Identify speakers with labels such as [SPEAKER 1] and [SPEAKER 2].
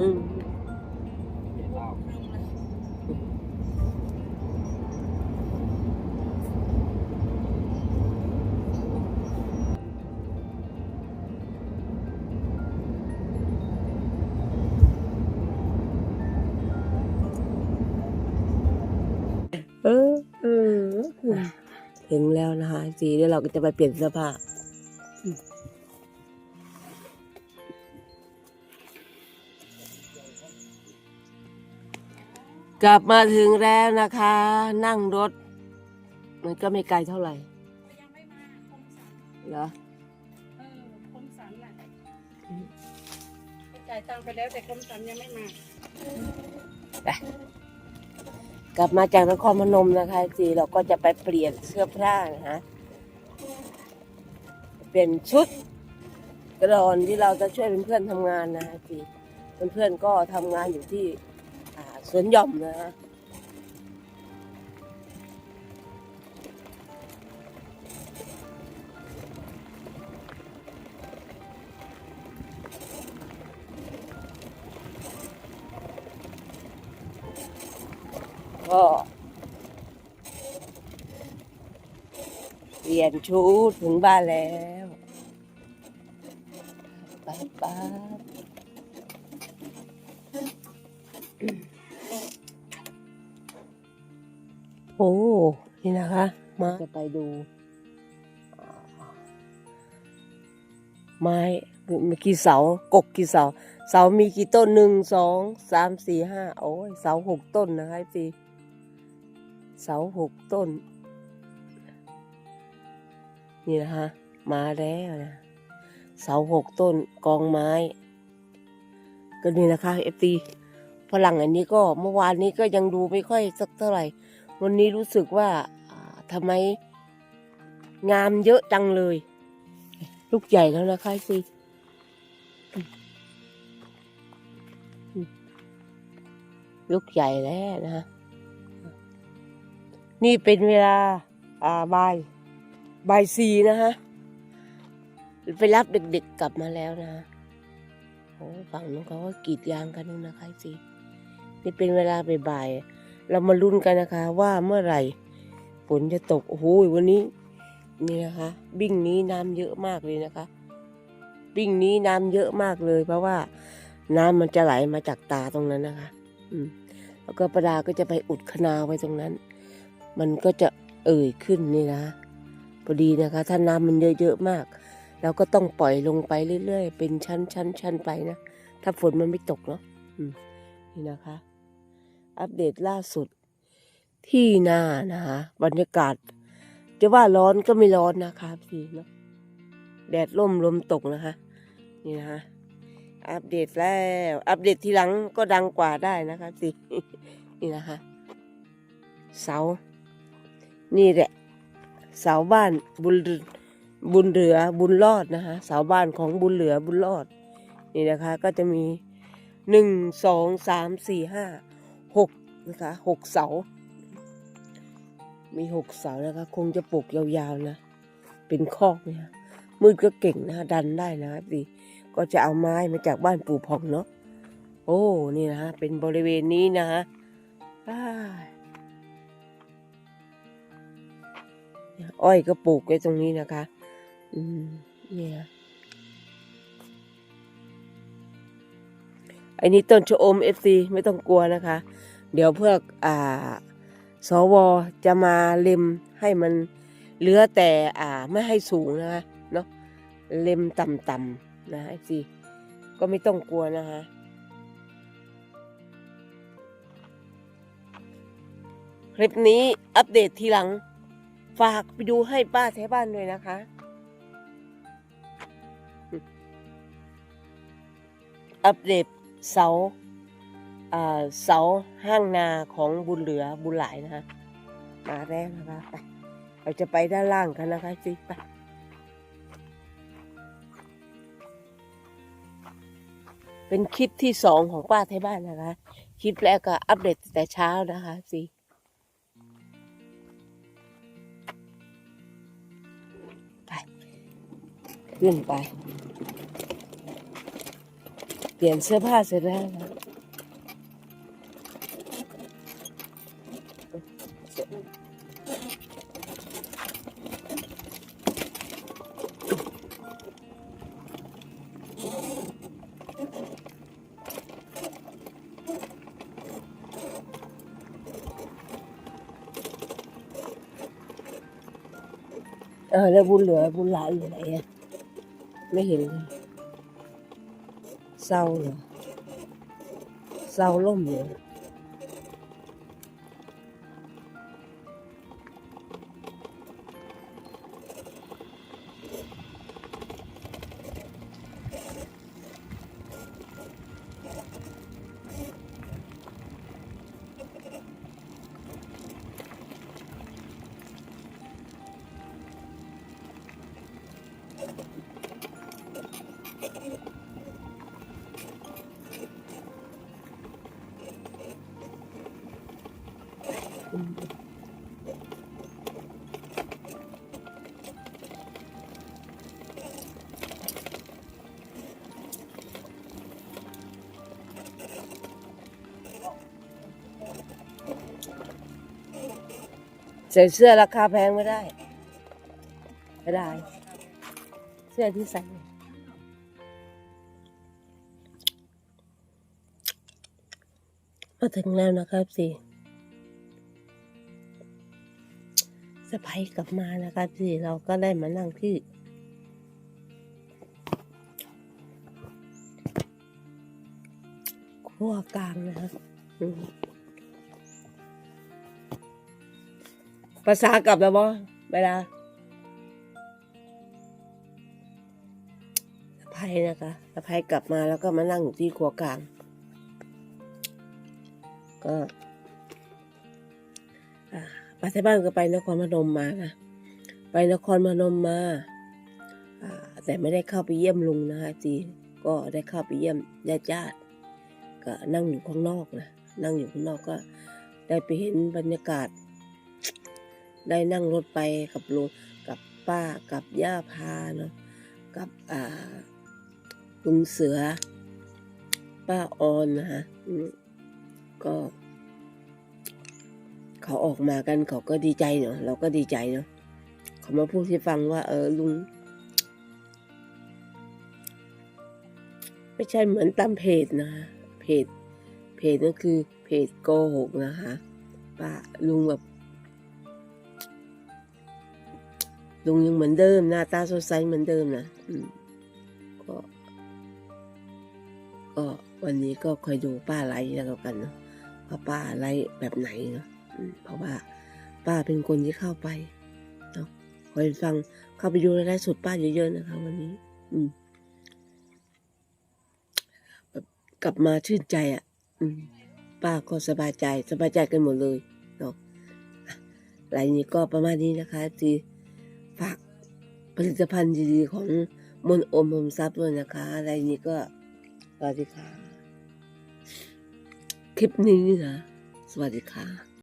[SPEAKER 1] อืเออเออ ถึงแล้วนะคะสีเดี๋ยวเราก็จะไปเปลี่ยนเสื้อผ้า กลับมาถึงแล้วนะคะ นั่งรถ มันก็ไม่ไกลเท่าไหร่
[SPEAKER 2] ยังไม่มาคมสัน
[SPEAKER 1] เหรอ
[SPEAKER 2] เออคมสันแหละไปจ่ายตังค์ไปแล้วแต่คมสันยังไม่มา
[SPEAKER 1] กลับมาจากนครพนมนะคะสีเราก็จะไปเปลี่ยนเสื้อผ้านะคะเปลี่ยนชุดกระดอนที่เราจะช่วยเพื่อนๆทำงานนะคะสีเพื่อนๆก็ทำงานอยู่ที่ อ่าสวนหย่อมนะคะก็เปลี่ยนชุดถึงบ้านแล้ว ไป้าป้ โอ้ นี่นะคะ มาจะไปดูอ่าไม้มีกี่เสากกกี่เสา เสามีกี่ต้นหนึ่งสองสามสี่ห้าโอ้ยเสาหกต้นนะคะพี่เสาหกต้น นี่นะคะมาแล้วนะเสาหกต้นกองไม้ ก็นี่นะคะเอฟตีฝรั่งอันนี้ก็เมื่อวานนี้ก็ยังดูไม่ค่อยสักเท่าไหร่ วันนี้รู้สึกว่าทำไมงามเยอะจังเลย ลูกใหญ่แล้วนะคะสิลูกใหญ่แล้วนะนี่เป็นเวลาอ่าบ่ายบ่ายสี่นะฮะไปรับเด็กๆกลับมาแล้วนะโอ้ฝั่งนู้นเขาก็กรีดยางกันนู่นนะคะสินี่เป็นเวลาบ่ายๆ เรามาลุ้นกันนะคะ ว่าเมื่อไหร่ฝนจะตกโอ้โหวันนี้นี่นะคะ บิ้งนี้น้ำเยอะมากเลยนะคะ บิ้งนี้น้ำเยอะมากเลย เพราะว่าน้ำมันจะไหลมาจากตาตรงนั้นนะคะ อืมแล้วก็ประดาก็จะไปอุดคนาไว้ตรงนั้น มันก็จะเอ่ยขึ้นนี่นะพอดีนะคะ ถ้าน้ำมันเยอะๆมากเราก็ต้องปล่อยลงไปเรื่อยๆ เป็นชั้นชั้นชั้นไปนะ ถ้าฝนมันไม่ตกเนาะอืมนี่นะคะ อัปเดตล่าสุด ที่นานะคะบรรยากาศ จะว่าร้อนก็ไม่ร้อนนะคะพี่เนาะแดดร่มลมตกนะคะ นี่นะคะอัปเดตแล้ว อัปเดตทีหลังก็ดังกว่าได้นะคะสินี่นะคะ เสา นี่แหละ เสาบ้านบุญบุญเหลือบุญรอดนะคะเสาบ้านของบุญเหลือบุญรอด นี่นะคะ ก็จะมีหนึ่งสองสามสี่ห้า นะคะหกเสา มีหกเสานะคะคงจะปลูกยาวๆนะ เป็นคอกเนี่ยมืดก็เก่งนะดันได้นะพี่ก็จะเอาไม้มาจากบ้านปู่พองเนาะโอ้นี่นะฮะเป็นบริเวณนี้นะฮะอ้อ้อยก็ปลูกไว้ตรงนี้นะคะ อืมเนี่ยอันนี้ต้นชะอมเอฟซีไม่ต้องกลัวนะคะ เดี๋ยวเพื่ออ่าสวจะมาเล็มให้มันเหลือแต่อ่าไม่ให้สูงนะคะเนาะเล็มต่ำๆนะไอซีก็ไม่ต้องกลัวนะคะคลิปนี้อัปเดตทีหลัง ฝากไปดูให้ป้าแถวบ้านด้วยนะคะ อัปเดตเสา เสาห้างนาของบุญเหลือบุญหลายนะคะมาแล้วนะคะไปเราจะไปด้านล่างกันนะคะสิไปเป็นคลิปที่สองของป้าไทยบ้านนะคะ คลิปแรกก็อัปเดตแต่เช้านะคะสิไปขึ้นไป เปลี่ยนเสื้อผ้าเสร็จแล้วนะ เออแล้วบุญเหลือบุญหลายอยู่ไหนอะไม่เห็น เศร้าเหรอเศร้าล่มอ ใส่เสื้อราคาแพงไม่ได้ไม่ได้ เสื้อที่ใส่มาถึงแล้วนะครับสิ สะพายกลับมานะครับสิเราก็ได้มานั่งที่ขั้วกลางนะครับภาษากลับแล้วบ่เวลาสะพายนะคะสะพายกลับมาแล้วก็มานั่งอยู่ที่ครัวกลาง ก็อ่า ไปที่บ้านก็ไปนครพนมมานะไปนครพนมมาแต่ไม่ได้เข้าไปเยี่ยมลุงนะคะจีก็ได้เข้าไปเยี่ยมญาติญาติๆก็นั่งอยู่ข้างนอกนะนั่งอยู่ข้างนอกก็ได้ไปเห็นบรรยากาศ ได้นั่งรถไปกับลุงกับป้ากับย่าพาเนาะกับอ่าลุงเสือ ป้าออนนะคะก็ เขาออกมากันเขาก็ดีใจเนาะเราก็ดีใจเนาะเขามาพูดให้ฟังว่า เออลุงไม่ใช่เหมือนตามเพจนะเพจ เพจนั่นคือเพจโกหกนะคะป้าลุงแบบลุงยังเหมือนเดิมหน้าตาสดใสเหมือนเดิมนะอืมก็ก็วันนี้ก็คอยดูป้าไลฟ์แล้วกันเนาะว่าป้าไลฟ์แบบไหนเนาะ เพราะว่าป้าเป็นคนที่เข้าไปเนาะคอยฟังเข้าไปดูรายได้สดป้าเยอะๆนะคะ วันนี้ อืมกลับมาชื่นใจอะ อืม ป้าก็สบายใจ สบายใจกันหมดเลยเนาะอะรายนี้ก็ประมาณนี้นะคะที่ฝากผลิตภัณฑ์ดีๆของมนอมอมทรัพย์ด้วยนะคะอะไรนี้ก็สวัสดีค่ะ คลิปนี้นะสวัสดีค่ะ